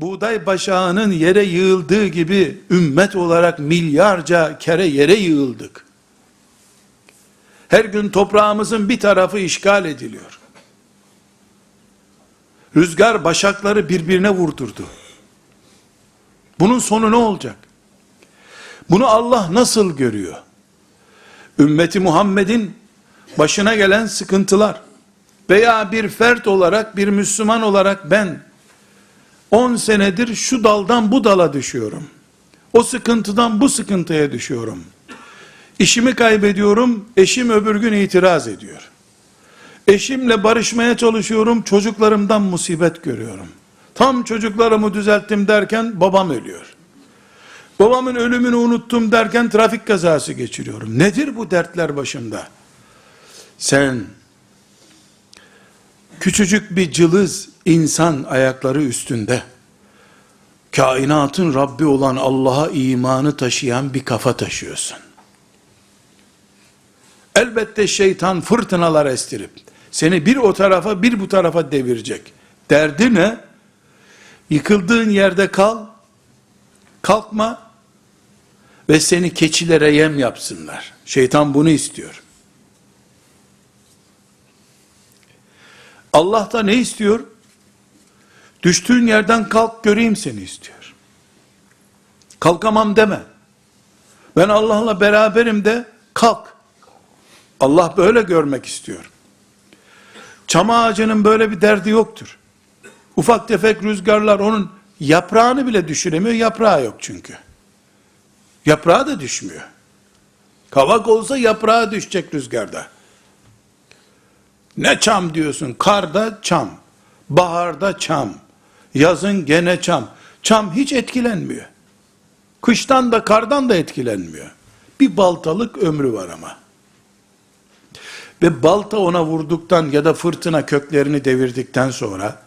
buğday başağının yere yığıldığı gibi ümmet olarak milyarca kere yere yığıldık. Her gün toprağımızın bir tarafı işgal ediliyor. Rüzgar başakları birbirine vurdurdu. Bunun sonu ne olacak? Bunu Allah nasıl görüyor? Ümmeti Muhammed'in başına gelen sıkıntılar veya bir fert olarak, bir Müslüman olarak ben 10 senedir şu daldan bu dala düşüyorum. O sıkıntıdan bu sıkıntıya düşüyorum. İşimi kaybediyorum, eşim öbür gün itiraz ediyor. Eşimle barışmaya çalışıyorum, çocuklarımdan musibet görüyorum. Tam çocuklarımı düzelttim derken babam ölüyor. Babamın ölümünü unuttum derken trafik kazası geçiriyorum. Nedir bu dertler başımda? Sen küçücük bir cılız insan ayakları üstünde kainatın Rabbi olan Allah'a imanı taşıyan bir kafa taşıyorsun. Elbette şeytan fırtınalar estirip seni bir o tarafa bir bu tarafa devirecek. Derdi ne? Yıkıldığın yerde kal, kalkma ve seni keçilere yem yapsınlar. Şeytan bunu istiyor. Allah da ne istiyor? Düştüğün yerden kalk göreyim seni istiyor. Kalkamam deme. Ben Allah'la beraberim de kalk. Allah böyle görmek istiyor. Çam ağacının böyle bir derdi yoktur. Ufak tefek rüzgarlar onun yaprağını bile düşüremiyor. Yaprağı yok çünkü. Yaprağı da düşmüyor. Kavak olsa yaprağı düşecek rüzgarda. Ne çam diyorsun? Karda çam. Baharda çam. Yazın gene çam. Çam hiç etkilenmiyor. Kıştan da kardan da etkilenmiyor. Bir baltalık ömrü var ama. Ve balta ona vurduktan ya da fırtına köklerini devirdikten sonra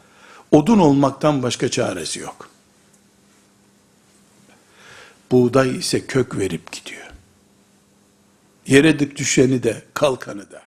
odun olmaktan başka çaresi yok. Buğday ise kök verip gidiyor. Yere dik düşeni de kalkanı da.